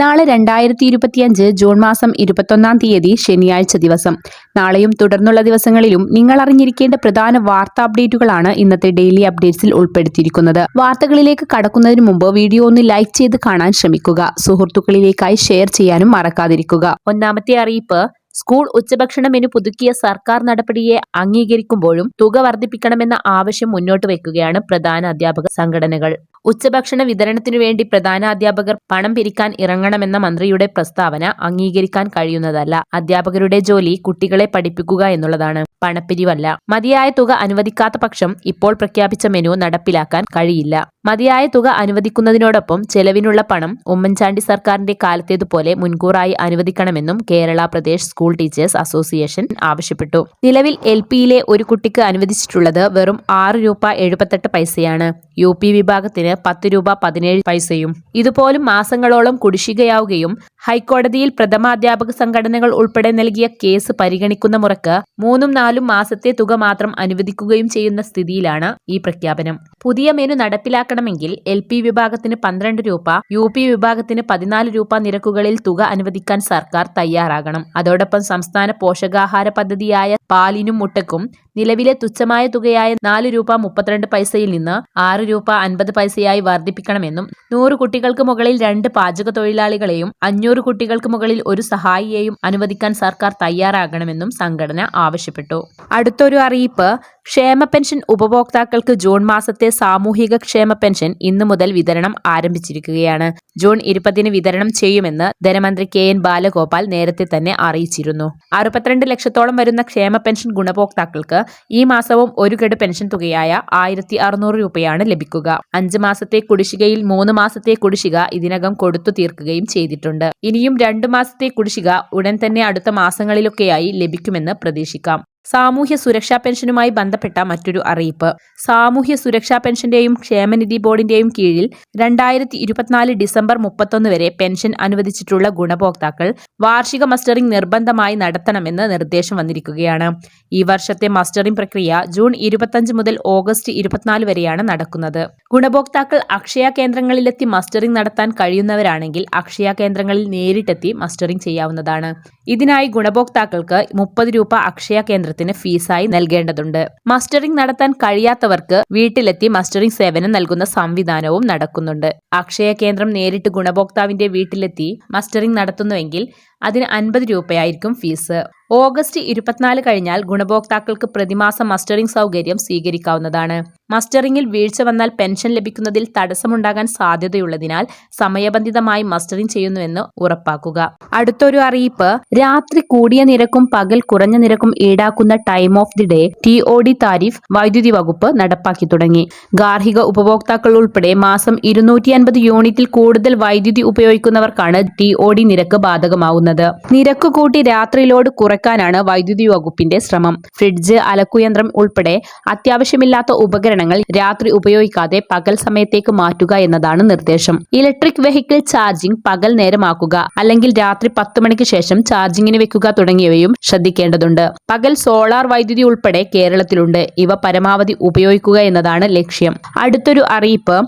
നാളെ രണ്ടായിരത്തി ഇരുപത്തിയഞ്ച് ജൂൺ മാസം ഇരുപത്തൊന്നാം തീയതി ശനിയാഴ്ച ദിവസം. നാളെയും തുടർന്നുള്ള ദിവസങ്ങളിലും നിങ്ങൾ അറിഞ്ഞിരിക്കേണ്ട പ്രധാന വാർത്താ അപ്ഡേറ്റുകളാണ് ഇന്നത്തെ ഡെയിലി അപ്ഡേറ്റ്സിൽ ഉൾപ്പെടുത്തിയിരിക്കുന്നത്. വാർത്തകളിലേക്ക് കടക്കുന്നതിന് മുമ്പ് വീഡിയോ ഒന്ന് ലൈക്ക് ചെയ്ത് കാണാൻ ശ്രമിക്കുക. സുഹൃത്തുക്കളിലേക്കായി ഷെയർ ചെയ്യാനും മറക്കാതിരിക്കുക. ഒന്നാമത്തെ അറിയിപ്പ് സ്കൂൾ ഉച്ചഭക്ഷണ മെനു പുതുക്കിയ സർക്കാർ നടപടിയെ അംഗീകരിക്കുമ്പോഴും തുക വർദ്ധിപ്പിക്കണമെന്ന ആവശ്യം മുന്നോട്ട് വയ്ക്കുകയാണ് പ്രധാന അധ്യാപക സംഘടനകൾ. ഉച്ചഭക്ഷണ വിതരണത്തിനു വേണ്ടി പ്രധാന അധ്യാപകർ പണം പിരിക്കാൻ ഇറങ്ങണമെന്ന മന്ത്രിയുടെ പ്രസ്താവന അംഗീകരിക്കാൻ കഴിയുന്നതല്ല. അധ്യാപകരുടെ ജോലി കുട്ടികളെ പഠിപ്പിക്കുക എന്നുള്ളതാണ്. പണപ്പിരിവല്ല. മതിയായ തുക അനുവദിക്കാത്ത പക്ഷം ഇപ്പോൾ പ്രഖ്യാപിച്ച മെനു നടപ്പിലാക്കാൻ കഴിയില്ല. മതിയായ തുക അനുവദിക്കുന്നതിനോടൊപ്പം ചെലവിനുള്ള പണം ഉമ്മൻചാണ്ടി സർക്കാരിന്റെ കാലത്തേതുപോലെ മുൻകൂറായി അനുവദിക്കണമെന്നും Kerala Pradesh school teachers association ആവശ്യപ്പെട്ടു. നിലവിൽ എൽ പിയിലെ ഒരു കുട്ടിക്ക് അനുവദിച്ചിട്ടുള്ളത് വെറും ആറ് രൂപ എഴുപത്തെട്ട് പൈസയാണ്. യു പി വിഭാഗത്തിന് പത്ത് രൂപ പതിനേഴ് പൈസയും. ഇതുപോലും മാസങ്ങളോളം കുടിശ്ശികയാവുകയും ഹൈക്കോടതിയിൽ പ്രഥമാധ്യാപക സംഘടനകൾ ഉൾപ്പെടെ നൽകിയ കേസ് പരിഗണിക്കുന്ന മുറക്ക് മൂന്നും നാലും മാസത്തെ തുക മാത്രം അനുവദിക്കുകയും ചെയ്യുന്ന സ്ഥിതിയിലാണ് ഈ പ്രഖ്യാപനം. പുതിയ മെനു നടപ്പിലാക്കണമെങ്കിൽ എൽ പി വിഭാഗത്തിന് പന്ത്രണ്ട് രൂപ യു പി വിഭാഗത്തിന് പതിനാല് രൂപ നിരക്കുകളിൽ തുക അനുവദിക്കാൻ സർക്കാർ തയ്യാറാകണം. അതോടൊപ്പം സംസ്ഥാന പോഷകാഹാര പദ്ധതിയായ പാലിനും മുട്ടക്കും നിലവിലെ തുച്ഛമായ തുകയായ നാല് രൂപ മുപ്പത്തിരണ്ട് പൈസയിൽ നിന്ന് ആറ് രൂപ അൻപത് പൈസയായി വർദ്ധിപ്പിക്കണമെന്നും നൂറ് കുട്ടികൾക്ക് മുകളിൽ രണ്ട് പാചക തൊഴിലാളികളെയും അഞ്ഞൂറ് കുട്ടികൾക്ക് മുകളിൽ ഒരു സഹായിയെയും അനുവദിക്കാൻ സർക്കാർ തയ്യാറാകണമെന്നും സംഘടന ആവശ്യപ്പെട്ടു. അടുത്തൊരു അറിയിപ്പ് ക്ഷേമ പെൻഷൻ ഉപഭോക്താക്കൾക്ക് ജൂൺ മാസത്തെ സാമൂഹിക ക്ഷേമ പെൻഷൻ ഇന്നു മുതൽ വിതരണം ആരംഭിച്ചിരിക്കുകയാണ്. ജൂൺ ഇരുപതിന് വിതരണം ചെയ്യുമെന്ന് ധനമന്ത്രി കെ എൻ ബാലഗോപാൽ നേരത്തെ തന്നെ അറിയിച്ചിരുന്നു. അറുപത്തിരണ്ട് ലക്ഷത്തോളം വരുന്ന ക്ഷേമ പെൻഷൻ ഗുണഭോക്താക്കൾക്ക് ഈ മാസവും ഒരു ഗഡു പെൻഷൻ തുകയായ ആയിരത്തി രൂപയാണ് ലഭിക്കുക. അഞ്ച് മാസത്തെ കുടിശ്ശികയിൽ മൂന്ന് മാസത്തെ കുടിശ്ശിക ഇതിനകം കൊടുത്തു തീർക്കുകയും ചെയ്തിട്ടുണ്ട്. ഇനിയും രണ്ടു മാസത്തെ കുടിശ്ശിക ഉടൻ തന്നെ അടുത്ത മാസങ്ങളിലൊക്കെയായി ലഭിക്കുമെന്ന് പ്രതീക്ഷിക്കാം. സാമൂഹ്യ സുരക്ഷാ പെൻഷനുമായി ബന്ധപ്പെട്ട മറ്റൊരു അറിയിപ്പ്. സാമൂഹ്യ സുരക്ഷാ പെൻഷന്റെയും ക്ഷേമനിധി ബോർഡിന്റെയും കീഴിൽ രണ്ടായിരത്തി ഇരുപത്തിനാല് ഡിസംബർ മുപ്പത്തൊന്ന് വരെ പെൻഷൻ അനുവദിച്ചിട്ടുള്ള ഗുണഭോക്താക്കൾ വാർഷിക മസ്റ്ററിംഗ് നിർബന്ധമായി നടത്തണമെന്ന് നിർദ്ദേശം വന്നിരിക്കുകയാണ്. ഈ വർഷത്തെ മസ്റ്ററിംഗ് പ്രക്രിയ ജൂൺ ഇരുപത്തഞ്ച് മുതൽ ഓഗസ്റ്റ് ഇരുപത്തിനാല് വരെയാണ് നടക്കുന്നത്. ഗുണഭോക്താക്കൾ അക്ഷയ കേന്ദ്രങ്ങളിലെത്തി മസ്റ്ററിംഗ് നടത്താൻ കഴിയുന്നവരാണെങ്കിൽ അക്ഷയ കേന്ദ്രങ്ങളിൽ നേരിട്ടെത്തി മസ്റ്ററിംഗ് ചെയ്യാവുന്നതാണ്. ഇതിനായി ഗുണഭോക്താക്കൾക്ക് മുപ്പത് രൂപ അക്ഷയ കേന്ദ്രത്തിന് ഫീസായി നൽകേണ്ടതുണ്ട്. മസ്റ്ററിംഗ് നടത്താൻ കഴിയാത്തവർക്ക് വീട്ടിലെത്തി മസ്റ്ററിംഗ് സേവനം നൽകുന്ന സംവിധാനവും നടക്കുന്നുണ്ട്. അക്ഷയ കേന്ദ്രം നേരിട്ട് ഗുണഭോക്താവിന്റെ വീട്ടിലെത്തി മസ്റ്ററിംഗ് നടത്തുന്നുവെങ്കിൽ അതിന് അൻപത് രൂപയായിരിക്കും ഫീസ്. ഓഗസ്റ്റ് ഇരുപത്തിനാല് കഴിഞ്ഞാൽ ഗുണഭോക്താക്കൾക്ക് പ്രതിമാസ മസ്റ്ററിംഗ് സൗകര്യം സ്വീകരിക്കാവുന്നതാണ്. മസ്റ്ററിംഗിൽ വീഴ്ച വന്നാൽ പെൻഷൻ ലഭിക്കുന്നതിൽ തടസ്സമുണ്ടാകാൻ സാധ്യതയുള്ളതിനാൽ സമയബന്ധിതമായി മസ്റ്ററിംഗ് ചെയ്യുന്നുവെന്ന് ഉറപ്പാക്കുക. അടുത്തൊരു അറിയിപ്പ് രാത്രി കൂടിയ നിരക്കും പകൽ കുറഞ്ഞ നിരക്കും ഈടാക്കുന്ന time of the day T O D tariff വൈദ്യുതി വകുപ്പ് നടപ്പാക്കി തുടങ്ങി. ഗാർഹിക ഉപഭോക്താക്കൾ ഉൾപ്പെടെ മാസം ഇരുന്നൂറ്റി അൻപത് യൂണിറ്റിൽ കൂടുതൽ വൈദ്യുതി ഉപയോഗിക്കുന്നവർക്കാണ് ടി ഒ ഡി നിരക്ക് ബാധകമാവുന്നത്. നിരക്ക് കൂട്ടി രാത്രിയിലോട് ലോഡ് കുറയ്ക്കാനാണ് വൈദ്യുതി വകുപ്പിന്റെ ശ്രമം. ഫ്രിഡ്ജ് അലക്കുയന്ത്രം ഉൾപ്പെടെ അത്യാവശ്യമില്ലാത്ത ഉപകരണങ്ങൾ രാത്രി ഉപയോഗിക്കാതെ പകൽ സമയത്തേക്ക് മാറ്റുക എന്നതാണ് നിർദ്ദേശം. ഇലക്ട്രിക് വെഹിക്കിൾ ചാർജിംഗ് പകൽ നേരമാക്കുക അല്ലെങ്കിൽ രാത്രി പത്ത് മണിക്ക് ശേഷം ചാർജിങ്ങിന് വെക്കുക തുടങ്ങിയവയും ശ്രദ്ധിക്കേണ്ടതുണ്ട്. പകൽ സോളാർ വൈദ്യുതി ഉൾപ്പെടെ കേരളത്തിലുണ്ട്. ഇവ പരമാവധി ഉപയോഗിക്കുക എന്നതാണ് ലക്ഷ്യം. അടുത്തൊരു അറിയിപ്പ്.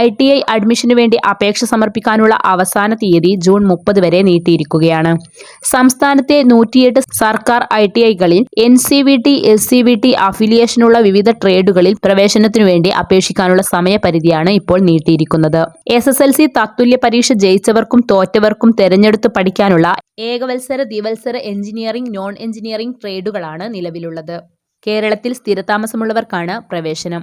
ഐ ടി ഐ അഡ്മിഷനു വേണ്ടി അപേക്ഷ സമർപ്പിക്കാനുള്ള അവസാന തീയതി ജൂൺ മുപ്പത് വരെ നീട്ടിയിരിക്കുകയാണ്. സംസ്ഥാനത്തെ നൂറ്റിയെട്ട് സർക്കാർ I T ഐകളിൽ N C V T S C V T അഫിലിയേഷനുള്ള വിവിധ ട്രേഡുകളിൽ പ്രവേശനത്തിനു വേണ്ടി അപേക്ഷിക്കാനുള്ള സമയപരിധിയാണ് ഇപ്പോൾ നീട്ടിയിരിക്കുന്നത്. എസ് എസ് എൽ സി തത്തുല്യ പരീക്ഷ ജയിച്ചവർക്കും തോറ്റവർക്കും തെരഞ്ഞെടുത്ത് പഠിക്കാനുള്ള ഏകവത്സര ദ്വിവത്സര എഞ്ചിനീയറിംഗ് നോൺ എഞ്ചിനീയറിംഗ് ട്രേഡുകളാണ് നിലവിലുള്ളത്. കേരളത്തിൽ സ്ഥിരതാമസമുള്ളവർക്കാണ് പ്രവേശനം.